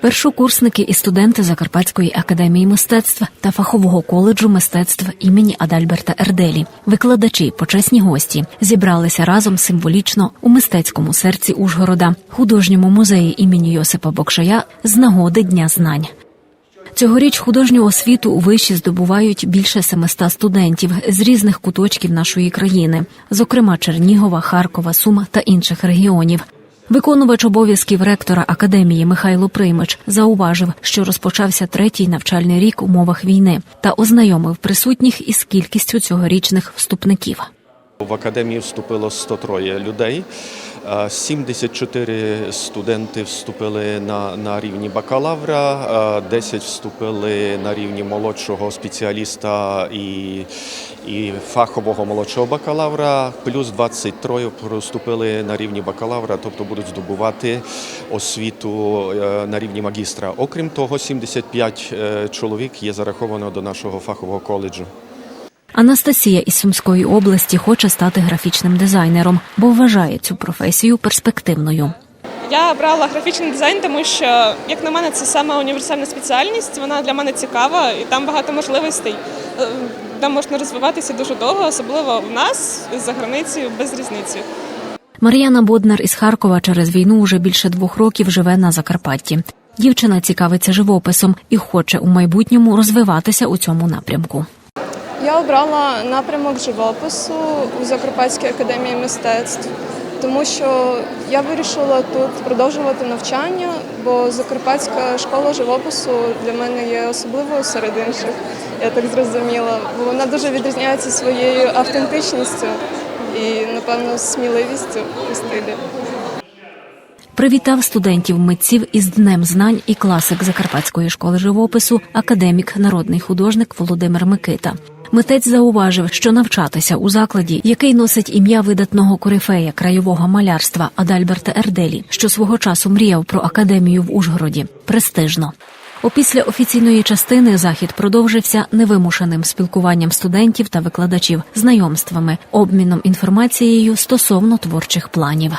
Першокурсники і студенти Закарпатської академії мистецтв та фахового коледжу мистецтв імені Адальберта Ерделі, викладачі, почесні гості, зібралися разом символічно у мистецькому серці Ужгорода, художньому музеї імені Йосипа Бокшая з нагоди Дня знань. Цьогоріч художню освіту у виші здобувають більше 700 студентів з різних куточків нашої країни, зокрема Чернігова, Харкова, Сума та інших регіонів. Виконувач обов'язків ректора академії Михайло Приймич зауважив, що розпочався третій навчальний рік у умовах війни та ознайомив присутніх із кількістю цьогорічних вступників. В академію вступило 103 людей. Е, 74 студенти вступили на, на рівні бакалавра, е, 10 вступили на рівні молодшого спеціаліста і, і фахового молодшого бакалавра, плюс 23 вступили на рівні бакалавра, тобто будуть здобувати освіту е, на рівні магістра. Окрім того, 75 е, чоловік є зараховано до нашого фахового коледжу. Анастасія із Сумської області хоче стати графічним дизайнером, бо вважає цю професію перспективною. Я обрала графічний дизайн, тому що, як на мене, це саме універсальна спеціальність. Вона для мене цікава і там багато можливостей. Е, Там можна розвиватися дуже довго, особливо в нас за границею без різниці. Мар'яна Боднар із Харкова через війну уже більше двох років живе на Закарпатті. Дівчина цікавиться живописом і хоче у майбутньому розвиватися у цьому напрямку. Я обрала напрямок живопису у Закарпатській академії мистецтв, тому що я вирішила тут продовжувати навчання, бо Закарпатська школа живопису для мене є особливою серед інших, я так зрозуміла, бо вона дуже відрізняється своєю автентичністю і, напевно, сміливістю у стилі. Привітав студентів митців із Днем знань і класик Закарпатської школи живопису, академік, народний художник Володимир Микита. Митець зауважив, що навчатися у закладі, який носить ім'я видатного корифея краєвого малярства Адальберта Ерделі, що свого часу мріяв про академію в Ужгороді, престижно. Опісля офіційної частини захід продовжився невимушеним спілкуванням студентів та викладачів, знайомствами, обміном інформацією стосовно творчих планів.